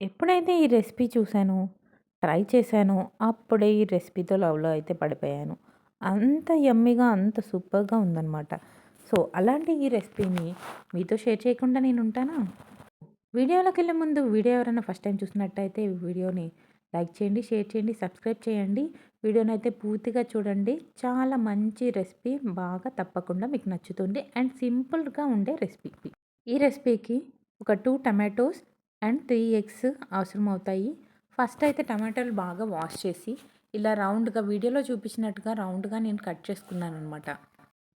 ఎప్పుడైతే ఈ recipe చూసానో, try చేశానో, అప్పుడే ఈ రెసిపీతో లవ్‌లో అయితే పడిపోయాను. అంత యమ్మీగా, అంత సూపర్‌గా ఉందన్నమాట సో, అలాంటి ఈ రెసిపీని మీతో షేర్ చేయకుండా నేను ఉంటానా వీడియోలోకెళ్ళే ముందు వీడియో ఎవరైనా ఫస్ట్ టైం చూసినట్టయితే వీడియోని లైక్ చేయండి, షేర్ చేయండి, సబ్స్క్రైబ్ చేయండి. వీడియోని అయితే పూర్తిగా చూడండి. చాలా మంచి రెసిపీ బాగా తప్పకుండా మీకు నచ్చుతుంది. అండ్ సింపుల్‌గా ఉండే రెసిపీ. ఈ రెసిపీకి ఒక two tomatoes and three eggs అవసరం అవుతాయి. ఫస్ట్ అయితే టమాటాలు బాగా వాష్ చేసి ఇలా రౌండ్‌గా వీడియోలో చూపించినట్టుగా రౌండ్‌గా నేను కట్ చేసుకున్నాను అనమాట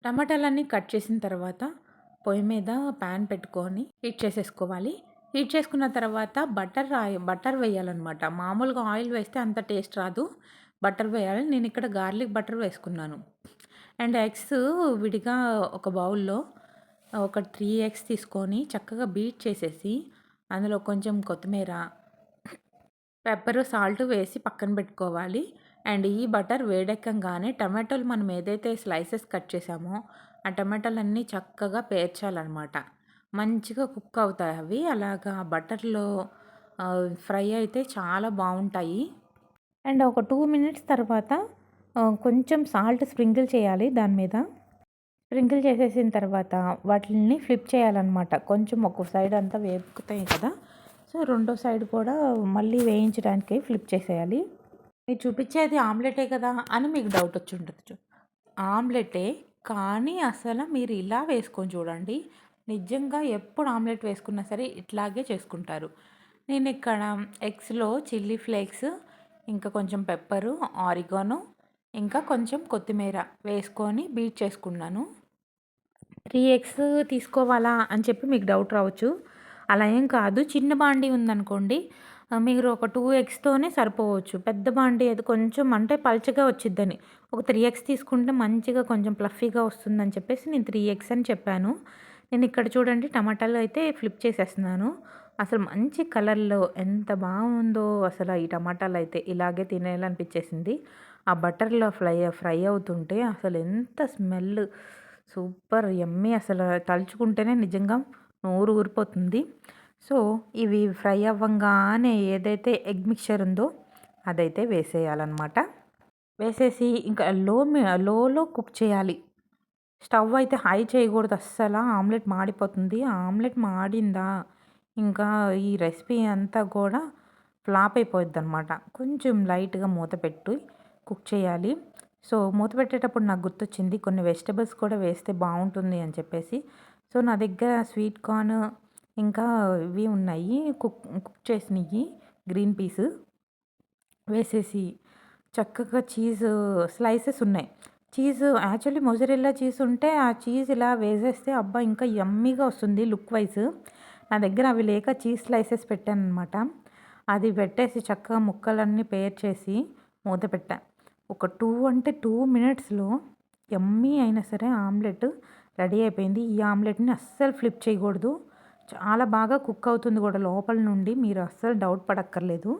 టమాటాలన్నీ కట్ చేసిన తర్వాత పొయ్యి మీద ప్యాన్ పెట్టుకొని హీట్ చేసేసుకోవాలి. హీట్ చేసుకున్న తర్వాత బటర్ రాయి బటర్ వేయాలనమాట. మామూలుగా ఆయిల్ వేస్తే అంత టేస్ట్ రాదు. బటర్ వేయాలి. నేను ఇక్కడ గార్లిక్ బటర్ వేసుకున్నాను. అండ్ ఎగ్స్ విడిగా ఒక బౌల్‌లో ఒక త్రీ ఎగ్స్ తీసుకొని చక్కగా బీట్ చేసేసి అందులో కొంచెం కొత్తిమీర, పెప్పరు, సాల్ట్ వేసి పక్కన పెట్టుకోవాలి. అండ్ ఈ బటర్ వేడెక్కంగానే టమాటోలు మనం ఏదైతే స్లైసెస్ కట్ చేసామో ఆ టమాటాలన్నీ చక్కగా పేర్చాలన్నమాట మంచిగా కుక్ అవుతాయి అవి. అలాగా బటర్‌లో ఫ్రై అయితే చాలా బాగుంటాయి అండ్ ఒక టూ మినిట్స్ తర్వాత కొంచెం సాల్ట్ స్ప్రింకిల్ చేయాలి దాని మీద. స్ప్రింకిల్ చేసేసిన తర్వాత వాటిల్ని ఫ్లిప్ చేయాలన్నమాట కొంచెం ఒక సైడ్ అంతా వేపుకుతాయి కదా! సో, రెండో సైడ్ కూడా మళ్ళీ వేయించడానికి ఫ్లిప్ చేసేయాలి. మీరు చూపించేది ఆమ్లెటే కదా! అని మీకు డౌట్ వచ్చి ఉండొచ్చు. ఆమ్లెటే కానీ అసలు మీరు ఇలా వేసుకొని చూడండి. నిజంగా ఎప్పుడు ఆమ్లెట్ వేసుకున్నా సరే ఇట్లాగే చేసుకుంటారు. నేను ఇక్కడ ఎగ్స్‌లో చిల్లీ ఫ్లేక్స్, ఇంకా కొంచెం పెప్పరు, ఆరిగానో, ఇంకా కొంచెం కొత్తిమీర వేసుకొని బీట్ చేసుకున్నాను. త్రీ ఎగ్స్ తీసుకోవాలా అని చెప్పి మీకు డౌట్ రావచ్చు. అలా ఏం కాదు. చిన్న బాండీ ఉందనుకోండి మీరు ఒక టూ ఎగ్స్‌తోనే సరిపోవచ్చు. పెద్ద బాండీ అది కొంచెం అంటే పల్చగా వచ్చిద్దని. ఒక త్రీ ఎగ్స్ తీసుకుంటే మంచిగా కొంచెం ప్లఫీగా వస్తుందని చెప్పేసి నేను త్రీ ఎగ్స్ అని చెప్పాను. నేను ఇక్కడ చూడండి టమాటాలు అయితే ఫ్లిప్ చేసేస్తున్నాను. అసలు మంచి కలర్‌లో ఎంత బాగుందో అసలు ఈ టమాటాలు అయితే ఇలాగే తినేయాలనిపించేసింది. ఆ బటర్‌లో ఫ్లై ఫ్రై అవుతుంటే అసలు ఎంత స్మెల్ సూపర్ ఎమ్మి అసలు తలుచుకుంటేనే నిజంగా నోరు ఊరిపోతుంది. సో, ఇవి ఫ్రై అవ్వంగానే ఏదైతే ఎగ్ మిక్చర్ ఉందో అదైతే వేసేయాలనమాట. వేసేసి ఇంకా లో లోలో కుక్ చేయాలి. స్టవ్ అయితే హై చేయకూడదు అస్సలు ఆమ్లెట్ మాడిపోతుంది. ఆమ్లెట్ మాడిందా ఇంకా ఈ రెసిపీ అంతా కూడా ఫ్లాప్ అయిపోయిద్దనమాట. కొంచెం లైట్‌గా మూత పెట్టి కుక్ చేయాలి. సో, మూత పెట్టేటప్పుడు నాకు గుర్తొచ్చింది కొన్ని వెజిటబుల్స్ కూడా వేస్తే బాగుంటుంది అని చెప్పేసి. సో, నా దగ్గర స్వీట్ కార్న్ ఇంకా ఇవి ఉన్నాయి. కుక్ కుక్ చేసినవి గ్రీన్ పీస్ వేసేసి చక్కగా చీజ్ స్లైసెస్ ఉన్నాయి. చీజ్ యాక్చువల్లీ మొజరెల్లా చీజ్ ఉంటే ఆ చీజ్ ఇలా వేసేస్తే అబ్బా! ఇంకా యమ్మీగా వస్తుంది లుక్ వైజ్ నా దగ్గర అవి లేక చీజ్ స్లైసెస్ పెట్టాను అనమాట అది పెట్టేసి చక్కగా ముక్కలన్నీ పేర్చేసి మూత పెట్టాను ఒక టూ అంటే టూ మినిట్స్‌లో ఎమ్మీ అయినా సరే ఆమ్లెట్ రెడీ అయిపోయింది. ఈ ఆమ్లెట్‌ని అస్సలు ఫ్లిప్ చేయకూడదు. చాలా బాగా కుక్ అవుతుంది కూడా లోపల నుండి. మీరు అస్సలు డౌట్ పడక్కర్లేదు.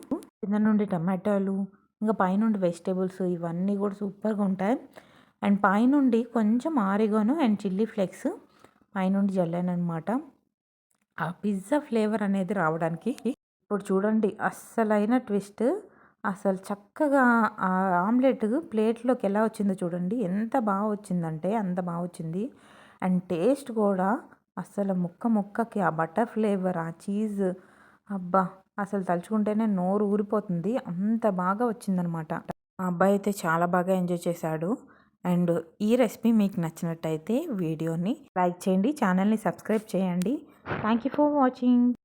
కింద నుండి టమాటాలు, ఇంకా పైనుండి వెజిటేబుల్స్ ఇవన్నీ కూడా సూపర్‌గా ఉంటాయి. అండ్ పైనుండి కొంచెం ఆరిగాను అండ్ చిల్లీ ఫ్లేక్స్ పైనుండి జల్లాననమాట. ఆ పిజ్జా ఫ్లేవర్ అనేది రావడానికి. ఇప్పుడు చూడండి అస్సలైన ట్విస్ట్. అసలు చక్కగా ఆ ఆమ్లెట్ ప్లేట్‌లోకి ఎలా వచ్చిందో చూడండి. ఎంత బాగా వచ్చిందంటే అంత బాగా వచ్చింది. అండ్ టేస్ట్ కూడా అసలు ముక్క ముక్కకి ఆ బటర్ ఫ్లేవర్, ఆ చీజ్ అబ్బా! అసలు తలుచుకుంటేనే నోరు ఊరిపోతుంది. అంత బాగా వచ్చిందనమాట. మా అబ్బాయి అయితే చాలా బాగా ఎంజాయ్ చేశాడు. అండ్ ఈ రెసిపీ మీకు నచ్చినట్టయితే వీడియోని లైక్ చేయండి. ఛానల్‌ని సబ్స్క్రైబ్ చేయండి. Thank you for watching.